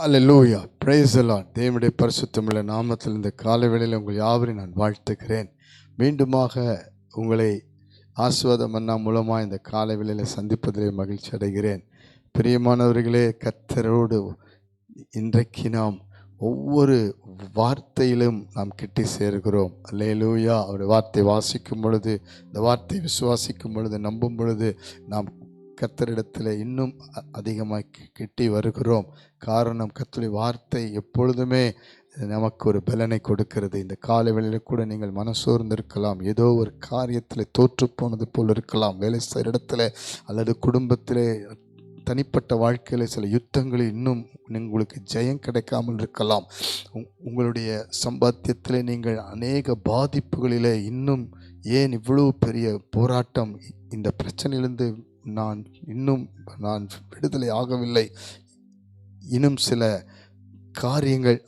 ஹalleluya praise the Lord தேவனுடைய பரிசுத்தமிழ நாமத்தில் இந்த காலவேளையில் உங்கள் யாவரையும் நான் வாழ்த்துக்கிறேன் மீண்டுமாக உங்களை ஆஸ்வாத அண்ணா மூலமாக இந்த காலவேளையில் சந்திப்பதிலே மகிழ்ச்சி அடைகிறேன். பிரியமானவர்களே கத்தரோடு இன்றைக்கு நாம் ஒவ்வொரு வார்த்தையிலும் நாம் கிட்டி சேர்கிறோம். அல்லேலூயா அவருடைய வார்த்தை வாசிக்கும் பொழுது இந்த வார்த்தை விசுவாசிக்கும் பொழுது நம்பும் பொழுது நாம் கத்தரிடத்தில் இன்னும் அ- அதிகமாக கிட்டி வருகிறோம். காரணம் கர்த்தருடைய வார்த்தை எப்பொழுதுமே நமக்கு ஒரு பலனை கொடுக்கிறது. இந்த காலை வேளையில் கூட நீங்கள் மனசோர்ந்து இருக்கலாம் ஏதோ ஒரு காரியத்தில் தோற்று போனது போல் இருக்கலாம். வேலை செய்கிற இடத்துல அல்லது குடும்பத்திலே தனிப்பட்ட வாழ்க்கையில் சில யுத்தங்களில் இன்னும் உங்களுக்கு ஜெயம் கிடைக்காமல் இருக்கலாம். உங்- உங்களுடைய சம்பாத்தியத்தில் நீங்கள் அநேக பாதிப்புகளிலே இன்னும் ஏன் இவ்வளவு பெரிய போராட்டம் இந்த பிரச்சனையிலிருந்து நான் இன்னும் நான் விடுதலை ஆகவில்லை. இன்னும் சில காரியங்கள்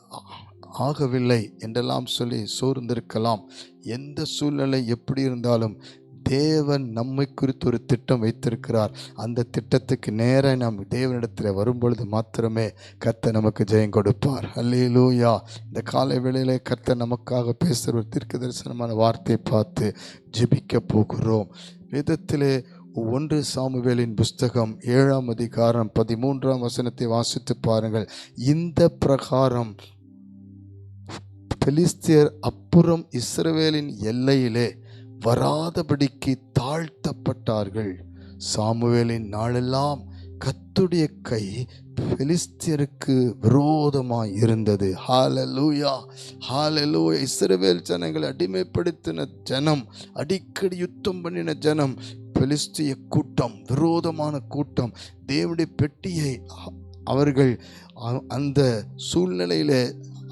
ஆகவில்லை என்றெல்லாம் சொல்லி சோர்ந்திருக்கலாம். எந்த சூழ்நிலை எப்படி இருந்தாலும் தேவன் நம்மை குறித்து ஒரு திட்டம் வைத்திருக்கிறார். அந்த திட்டத்துக்கு நேராக நாம் தேவனிடத்தில் வரும்பொழுது மாத்திரமே கர்த்தர் நமக்கு ஜெயம் கொடுப்பார். அல்லேலூயா இந்த காலை வேளையிலே கர்த்தர் நமக்காக பேசுகிற ஒரு தீர்க்க தரிசனமான வார்த்தையை பார்த்து ஜெபிக்க போகிறோம். விதத்திலே ஒன்று சாமுவேலின் புஸ்தகம் ஏழாம் அதிகாரம் பதிமூன்றாம் வசனத்தை வாசித்து பாருங்கள். இந்த பிரகாரம் பெலிஸ்தியர் அப்புறம் இஸ்ரவேலின் எல்லையிலே வராதபடிக்கு தாழ்த்தப்பட்டார்கள். சாமுவேலின் நாளெல்லாம் கத்துடைய கை பெலிஸ்தியருக்கு விரோதமாக இருந்தது. ஹாலலூயா ஹாலலூயா இஸ்ரவேல் ஜனங்களை அடிமைப்படுத்தின ஜனம் அடிக்கடி யுத்தம் பண்ணின ஜனம் பெலிஸ்திய கூட்டம் விரோதமான கூட்டம் தேவனுடைய பெட்டியை அவர்கள் அந்த சூழ்நிலையில்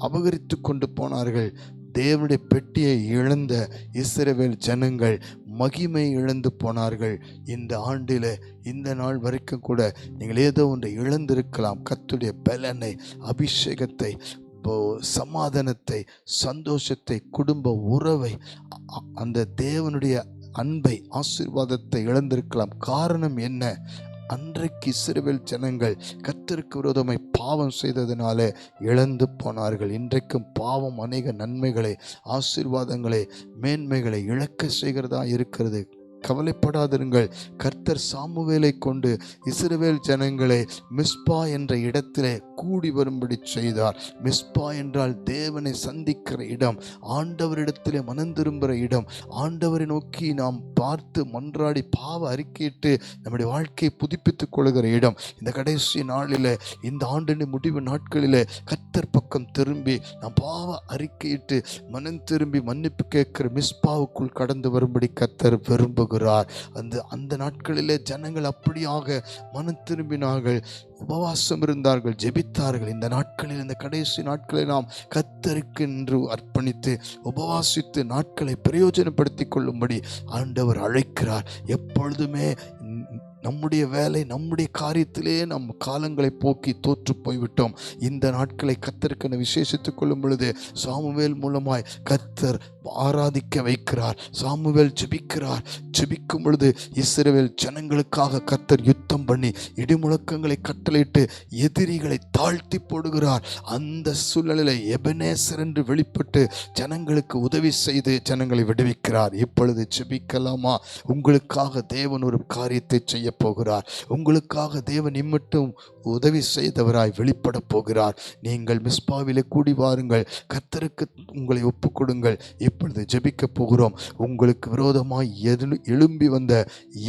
அபகரித்து கொண்டு போனார்கள். தேவனுடைய பெட்டியை இழந்த இஸ்ரவேல் ஜனங்கள் மகிமை இழந்து போனார்கள். இந்த ஆண்டில் இந்த நாள் வரைக்கும் கூட நீங்கள் ஏதோ ஒன்றை இழந்திருக்கலாம். கத்துடைய பலனை அபிஷேகத்தை இப்போ சமாதானத்தை சந்தோஷத்தை குடும்ப உறவை அந்த தேவனுடைய அன்பை ஆசீர்வாதத்தை இழந்திருக்கலாம். காரணம் என்ன? அன்றைக்கு இஸ்ரவேல் ஜனங்கள் கத்திற்கு விரோதமாய் பாவம் செய்ததினாலே இழந்து போனார்கள். இன்றைக்கும் பாவம் அநேக நன்மைகளை ஆசீர்வாதங்களை மேன்மைகளை இழக்க செய்கிறதா இருக்கிறது. கவலைப்படாதிருங்கள் கர்த்தர் சாமுவேலை கொண்டு இஸ்ரவேல் ஜனங்களை மிஸ்பா என்ற இடத்திலே கூடி வரும்படி செய்தார். மிஸ்பா என்றால் தேவனை சந்திக்கிற இடம் ஆண்டவரிடத்திலே மனம் திரும்புகிற இடம். ஆண்டவரை நோக்கி நாம் பார்த்து மன்றாடி பாவ அறிக்கையிட்டு நம்முடைய வாழ்க்கையை புதுப்பித்துக் கொள்கிற இடம். இந்த கடைசி நாளில் இந்த ஆண்டின் முடிவு நாட்களில் கர்த்தர் பக்கம் திரும்பி நாம் பாவ அறிக்கையிட்டு மனம் திரும்பி மன்னிப்பு கேட்கிற மிஸ்பாவுக்குள் கடந்து வரும்படி கர்த்தர் விரும்புகிறார். அந்த அந்த நாட்களிலே ஜனங்கள் அப்படியாக மனம் திரும்பினார்கள். உபவாசம் இருந்தார்கள் ஜெபித்தார்கள். இந்த நாட்களில் இந்த கடைசி நாட்களை நாம் கத்தருக்கு என்று அர்ப்பணித்து உபவாசித்து நாட்களை பிரயோஜனப்படுத்தி கொள்ளும்படி ஆண்டவர் அழைக்கிறார். எப்பொழுதுமே நம்முடைய வேலை நம்முடைய காரியத்திலே நம் காலங்களை போக்கி தோற்று போய்விட்டோம். இந்த நாட்களை கத்தருக்கென விசேஷித்துக் கொள்ளும் பொழுது சாமுவேல் மூலமாய் கத்தர் ஆராதிக்க வைக்கிறார் சாமுவேல் ஜெபிக்கிறார். ஜெபிக்கும் பொழுது இஸ்ரவேல் ஜனங்களுக்காக கத்தர் யுத்தம் பண்ணி இடிமுழக்கங்களை கட்டளையிட்டு எதிரிகளை தாழ்த்தி போடுகிறார். அந்த சூழ்நிலையில எபனேசர் என்று வெளிப்பட்டு ஜனங்களுக்கு உதவி செய்து ஜனங்களை விடுவிக்கிறார். இப்பொழுது ஜெபிக்கலாமா? உங்களுக்காக தேவன் ஒரு காரியத்தை செய்ய போகிறார். உங்களுக்காக தேவன் இம்மட்டும் உதவி செய்தவராய் வெளிப்பட போகிறார். நீங்கள் மிஸ்பாவிலே கூடி வாருங்கள். கர்த்தருக்கு உங்களை ஒப்புக் கொடுங்கள். இப்பொழுது ஜெபிக்க போகிறோம். உங்களுக்கு விரோதமாய் எது எழும்பி வந்த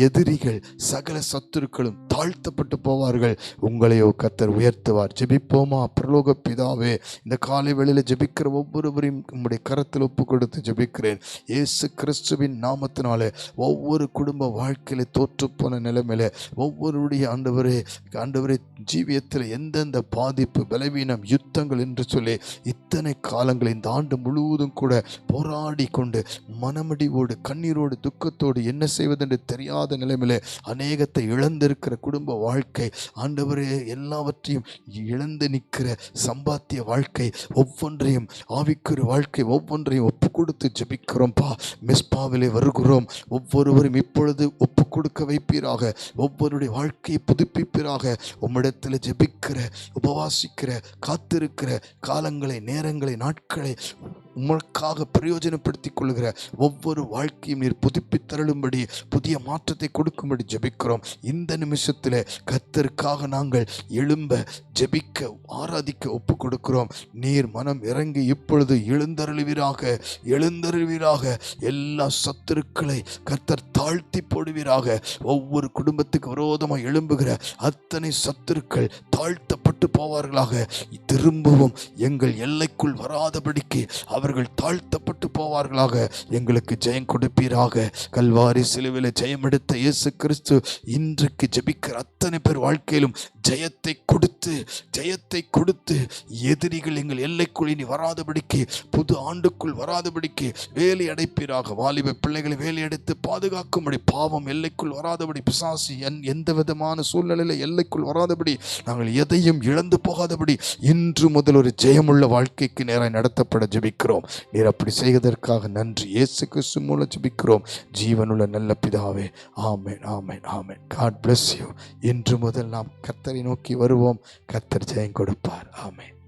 எதிரிகள் சகல சத்துருக்களும் தாழ்த்தப்பட்டு போவார்கள். உங்களையோ கத்தர் உயர்த்துவார். ஜெபிப்போமா? பிரலோக பிதாவே இந்த காலை வேளையில் ஜெபிக்கிற ஒவ்வொருவரையும் உங்களுடைய கரத்தில் ஒப்பு கொடுத்து ஜெபிக்கிறேன். இயேசு கிறிஸ்துவின் நாமத்தினாலே ஒவ்வொரு குடும்ப வாழ்க்கையில தோற்றுப்போன நிலைமையில ஒவ்வொருடைய ஆண்டவரே ஆண்டவரே ஜீவியத்தில் எந்தெந்த பாதிப்பு பலவீனம் யுத்தங்கள் என்று சொல்லி இத்தனை காலங்கள் இந்த ஆண்டு முழுவதும் கூட போரா போராடி கொண்டு மனமடிவோடு கண்ணீரோடு துக்கத்தோடு என்ன செய்வதென்று தெரியாத நிலைமையிலே அநேகத்தை இழந்திருக்கிற குடும்ப வாழ்க்கை ஆண்டவரே எல்லாவற்றையும் இழந்து நிற்கிற சம்பாத்திய வாழ்க்கை ஒவ்வொன்றையும் ஆவிக்குரிய வாழ்க்கை ஒவ்வொன்றையும் ஒப்பு கொடுத்து ஜபிக்கிறோம்ப்பா மிஸ்பாவிலே வருகிறோம். ஒவ்வொருவரும் இப்பொழுது ஒப்பு கொடுக்க வைப்பீராக. ஒவ்வொருடைய வாழ்க்கையை புதுப்பிப்பீராக. உம்மிடத்தில் ஜெபிக்கிற உபவாசிக்கிற காத்திருக்கிற காலங்களை நேரங்களை நாட்களை உமக்காக பிரயோஜனப்படுத்திக் கொள்கிற ஒவ்வொரு வாழ்க்கையும் நீர் புதுப்பித் தருளும்படி புதிய மாற்றத்தை கொடுக்கும்படி ஜெபிக்கிறோம். இந்த நிமிஷத்தில் கத்தருக்காக நாங்கள் எழும்ப ஜெபிக்க ஆராதிக்க ஒப்பு கொடுக்கிறோம் நீர் மனம் இறங்கி இப்பொழுது எழுந்தருளுவீராக எழுந்தருள்வீராக. எல்லா சத்துருக்களை கத்தர் தாழ்த்தி போடுவீராக. ஒவ்வொரு குடும்பத்துக்கு விரோதமாக எழும்புகிற அத்தனை சத்துருக்கள் தாழ்த்தப்பட்டு போவார்களாக. திரும்பவும் எங்கள் எல்லைக்குள் வராதபடிக்கு அவர்கள் தாழ்த்தப்பட்டு போவார்களாக. எங்களுக்கு ஜெயம் கொடுப்பீராக. கல்வாரி சிலுவில ஜெயம் எடுத்த இயேசு கிறிஸ்து இன்றைக்கு ஜெபிக்கிற அத்தனை பேர் வாழ்க்கையிலும் ஜெயத்தை கொடுத்து ஜெயத்தை கொடுத்து எதிரிகள் எங்கள் எல்லைக்குள் இனி வராதபடிக்கு புது ஆண்டுக்குள் வராதபடிக்கு வேலை அடைப்பீராக. வாலிப பிள்ளைகளை வேலை அடைத்து பாதுகாக்கும்படி பாவம் எல்லைக்குள் வராதபடி பிசாசி என் எந்த விதமான சூழ்நிலையில் எல்லைக்குள் வராதபடி நாங்கள் எதையும் இழந்து போகாதபடி இன்று முதல் ஒரு ஜெயமுள்ள வாழ்க்கைக்கு நேராக நடத்தப்பட ஜெபிக்கிறோம். நீர் அப்படி செய்வதற்காக நன்றி. இயேசு கிறிஸ்து மூலம் ஜெபிக்கிறோம். ஜீவனுள்ள நல்ல பிதாவே ஆமேன் ஆமேன் ஆமேன். காட் பிளஸ் யூ இன்று முதல் நாம் கத்தரை நோக்கி வருவோம். கத்தர் ஜெயம் கொடுப்பார். ஆமேன்.